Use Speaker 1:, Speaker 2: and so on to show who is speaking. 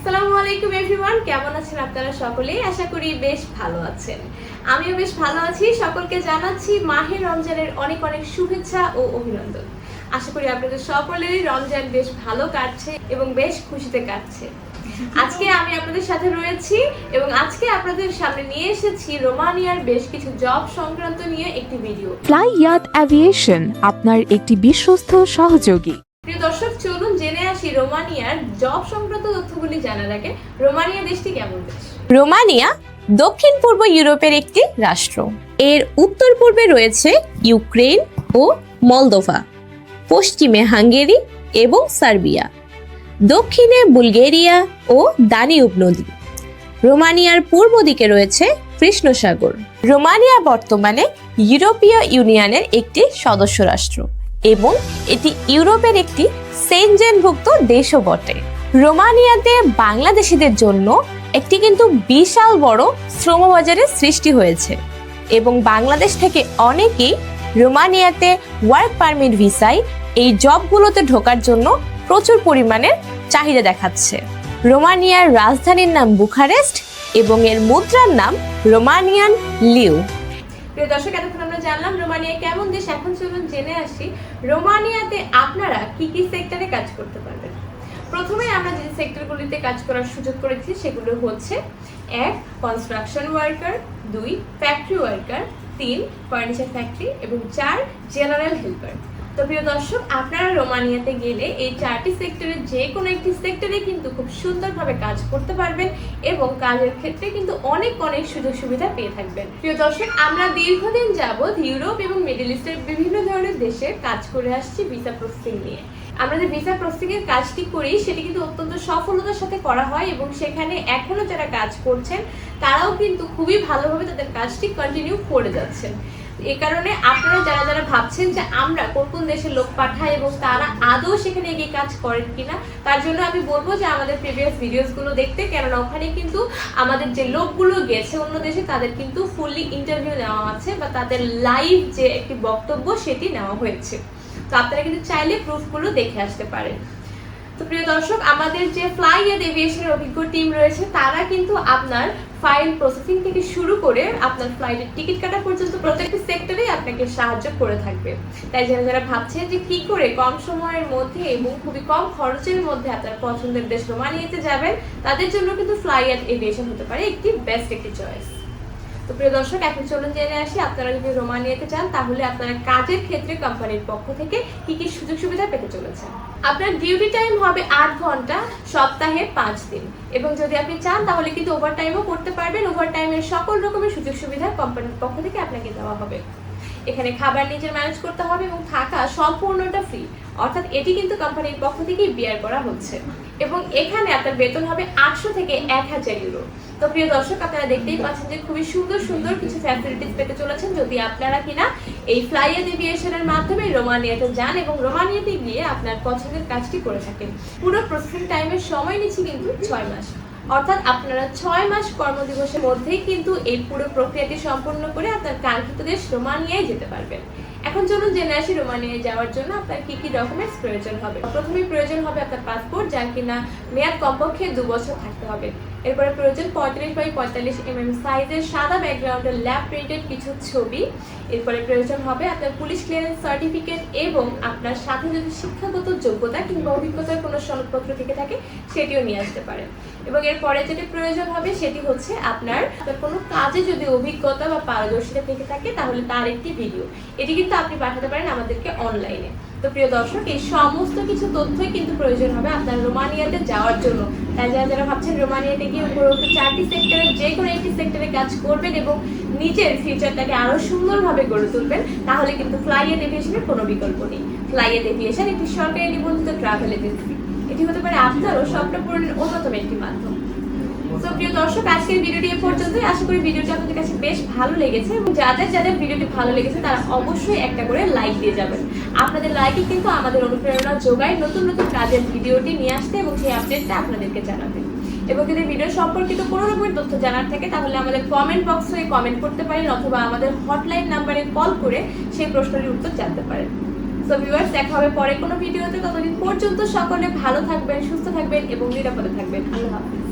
Speaker 1: আসসালামু আলাইকুম এভরিওয়ান, কেমন আছেন আপনারা সকলেই? আশা করি বেশ ভালো আছেন। আমিও বেশ ভালো আছি। সকলকে জানাচ্ছি মাহে রমজানের অনেক অনেক শুভেচ্ছা ও অভিনন্দন। আশা করি আপনাদের সকলেরই রমজান বেশ ভালো কাটছে এবং বেশ খুশিতে কাটছে। আজকে আমি আপনাদের সাথে রয়েছি এবং আজকে আপনাদের সামনে নিয়ে এসেছি রোমানিয়ার বেশ কিছু জব সংক্রান্ত নিয়ে একটি ভিডিও।
Speaker 2: অ্যাভিয়েশন, আপনার একটি বিশ্বস্ত সহযোগী।
Speaker 1: প্রিয় দর্শক, চলুন জেনে আসি রোমানিয়ার জব সংক্রান্ত তথ্যগুলি জানার আগে রোমানিয়া দেশটি কেমন দেশ?
Speaker 3: রোমানিয়া দক্ষিণ পূর্ব ইউরোপের একটি রাষ্ট্র। এর উত্তর পূর্বে রয়েছে ইউক্রেন ও মলদোভা, পশ্চিমে হাঙ্গেরি এবং সার্বিয়া, দক্ষিণে বুলগেরিয়া ও দানিউব নদী। রোমানিয়ার পূর্ব দিকে রয়েছে কৃষ্ণসাগর। রোমানিয়া বর্তমানে ইউরোপীয় ইউনিয়নের একটি সদস্য রাষ্ট্র। এবং এটি ইউরোপের একটি সেনজেনভুক্ত দেশও বটে। রোমানিয়াতে বাংলাদেশিদের জন্য একটি কিন্তু বিশাল বড় শ্রমবাজারের সৃষ্টি হয়েছে এবং বাংলাদেশ থেকে অনেকেই রোমানিয়াতে ওয়ার্ক পারমিট ভিসায় এই জবগুলোতে ঢোকার জন্য প্রচুর পরিমাণের চাহিদা দেখাচ্ছে। রোমানিয়ার রাজধানীর নাম বুখারেস্ট এবং এর মুদ্রার নাম রোমানিয়ান লিউ।
Speaker 1: প্রিয় দর্শক, এতক্ষণ জানলাম, রোমানিয়া কেমন দেশ? এখন চলুন জেনে আসি, রোমানিয়াতে আপনারা কি কি সেক্টরে কাজ করতে পারবেন? প্রথমে আমরা যে সেক্টরগুলিতে কাজ করার সুযোগ করেছি, সেগুলো হচ্ছে, এক কনস্ট্রাকশন ওয়ার্কার দুই ফ্যাক্টরি ওয়ার্কার তিন ফার্নিচার ফ্যাক্টরি এবং চার জেনারেল হেল্পার তো প্রিয় দর্শক, আপনারা রোমানিয়াতে গেলে এই চারটি সেক্টরের যে কোনো একটি সেক্টরে কিন্তু খুব সুন্দরভাবে কাজ করতে পারবেন এবং কাজের ক্ষেত্রে কিন্তু অনেক অনেক সুযোগ সুবিধা পেয়ে থাকবেন। প্রিয় দর্শক, আমরা দীর্ঘদিন যাবৎ ইউরোপ এবং মিডল ইস্টের বিভিন্ন ধরনের দেশে কাজ করে আসছি ভিসা প্রসেসিং নিয়ে। আমরা যে ভিসা প্রসেসিং কাজটি করি, সেটি কিন্তু অত্যন্ত সফলতার সাথে করা হয় এবং সেখানে এখনও যারা কাজ করছেন, তারাও কিন্তু খুবই ভালোভাবে তাদের কাজটি কন্টিনিউ করে যাচ্ছেন। এ কারণে আপনারা যারা যারা ভাবছেন যে আমরা কোন কোন দেশের লোক পাঠাই এবং তারা আদৌ সেখানে গিয়ে কাজ করেন কিনা, তার জন্য আমি বলব যে আমাদের প্রিভিয়াস ভিডিওসগুলো দেখতে, কেননা ওখানে কিন্তু আমাদের যে লোকগুলো গেছে অন্য দেশে, তাদের কিন্তু ফুললি ইন্টারভিউ নেওয়া আছে বা তাদের লাইভ যে একটি বক্তব্য সেটি নেওয়া হয়েছে। তো আপনারা কিন্তু চাইলে প্রুফগুলো দেখে আসতে পারেন। তো প্রিয় দর্শক, আমাদের যে ফ্লাই এড এভিয়েশনের অভিজ্ঞ টিম রয়েছে, তারা কিন্তু আপনার ফাইল প্রসেসিং থেকে শুরু করে আপনার ফ্লাইটের টিকিট কাটা পর্যন্ত প্রত্যেকটি সেক্টরে আপনাকে সাহায্য করে থাকবে। তাই যারা যারা ভাবছেন যে কি করে কম সময়ের মধ্যে এবং খুবই কম খরচের মধ্যে আপনার পছন্দের দেশ রোমানিয়াতে যাবেন, তাদের জন্য কিন্তু ফ্লাই এড এভিয়েশন হতে পারে একটি বেস্ট একটি চয়েস তো প্রিয় দর্শক, এখন চলুন জেনে আসি আপনারা যদি রোমানিয়াতে চান, তাহলে আপনারা কাজের ক্ষেত্রে কোম্পানির পক্ষ থেকে কি কি সুযোগ সুবিধা পেতে চলেছেন? আপনার ডিউটি টাইম হবে আট ঘণ্টা, সপ্তাহে পাঁচ দিন। এবং যদি আপনি চান, তাহলে কিন্তু ওভার টাইমও করতে পারবেন। ওভার টাইমের সকল রকমের সুযোগ সুবিধা কোম্পানির পক্ষ থেকে আপনাকে দেওয়া হবে। এখানে খাবার নিজের ম্যানেজ করতে হবে এবং থাকা সম্পূর্ণটা ফ্রি অর্থাৎ এটি কিন্তু কোম্পানির পক্ষ থেকেই বিয়ার করা হচ্ছে। এবং এখানে আপনার বেতন হবে আটশো থেকে এক হাজার ইউরো তো প্রিয় দর্শক, আপনারা দেখতেই পাচ্ছেন যে খুবই সুন্দর সুন্দর কিছু ফ্যাসিলিটিস পেতে চলেছেন। যদি আপনারা কিনা এই ফ্লাইয়ার এভিয়েশনের মাধ্যমে রোমানিয়াতে যান এবং রোমানিয়াতে গিয়ে আপনার পছন্দের কাজটি করে থাকেন। পুরো প্রসেসিং টাইমের সময় নিচ্ছে কিন্তু ছয় মাস। অর্থাৎ আপনারা ছয় মাস কর্মদিবসের মধ্যেই কিন্তু এই পুরো প্রক্রিয়াটি সম্পন্ন করে আপনার কাঙ্ক্ষিত দেশ রোমানিয়ায় যেতে পারবেন। এখন চলুন জেনে আসি রোমানিয়ায় যাওয়ার জন্য আপনার কি কি ডকুমেন্টস প্রয়োজন হবে। প্রথমেই প্রয়োজন হবে আপনার পাসপোর্ট যার কিনা মেয়াদ কমপক্ষে দু বছর থাকতে হবে। এরপরে প্রয়োজন পঁয়ত্রিশ বাই পঁয়তাল্লিশ এমএম সাইজের সাদা ব্যাকগ্রাউন্ডের ল্যাব প্রিন্টেড কিছু ছবি। এরপরে প্রয়োজন হবে আপনার পুলিশ ক্লিয়ারেন্স সার্টিফিকেট এবং আপনার সাথে যদি শিক্ষাগত যোগ্যতা কিংবা অভিজ্ঞতার কোনো সনদপত্র থেকে থাকে, সেটিও নিয়ে আসতে পারেন। এবং এরপরে যেটি প্রয়োজন হবে সেটি হচ্ছে আপনার কোনো কাজে যদি অভিজ্ঞতা বা পারদর্শিতা থেকে থাকে, তাহলে তার একটি ভিডিও এটি কিন্তু আপনি পাঠাতে পারেন আমাদেরকে অনলাইনে তো প্রিয় দর্শক, এই সমস্ত কিছু তথ্যই কিন্তু প্রয়োজন হবে আপনার রোমানিয়াতে যাওয়ার জন্য। তাই যারা যারা ভাবছেন রোমানিয়াতে গিয়ে উপরোক্ত চারটি সেক্টরে যে কোনো একটি সেক্টরে কাজ করবেন এবং নিজের ফিউচারটাকে আরও সুন্দরভাবে গড়ে তুলবেন, তাহলে কিন্তু ফ্লাইয়ের এভিয়েশনের কোনো বিকল্প নেই। ফ্লাইয়ের এভিয়েশন একটি সরকারি নিবন্ধিত ট্রাভেল এজেন্সি এটি হতে পারে আপনারও স্বপ্ন পূরণের অন্যতম একটি মাধ্যম। তো প্রিয় দর্শক, আজকের ভিডিওটি এ পর্যন্তই। আশা করি ভিডিওটি আপনাদের কাছে বেশ ভালো লেগেছে এবং যাদের যাদের ভিডিওটি ভালো লেগেছে, তারা অবশ্যই একটা করে লাইক দিয়ে যাবেন। আপনাদের লাইকই কিন্তু আমাদের অনুপ্রেরণা যোগায় নতুন নতুন কাজের ভিডিওটি নিয়ে আসতে এবং সেই আপডেটটা আপনাদেরকে জানাতে। এবং যদি ভিডিও সম্পর্কিত কোনো রকমের তথ্য জানার থাকে, তাহলে আমাদের কমেন্ট বক্সে কমেন্ট করতে পারেন অথবা আমাদের হটলাইন নাম্বারে কল করে সেই প্রশ্নটির উত্তর জানতে পারেন। ভিউয়ার্স দেখা হবে পরে কোনো ভিডিওতে। ততদিন পর্যন্ত সকলে ভালো থাকবেন, সুস্থ থাকবেন এবং নিরাপদে থাকবেন। আল্লাহ হাফিজ।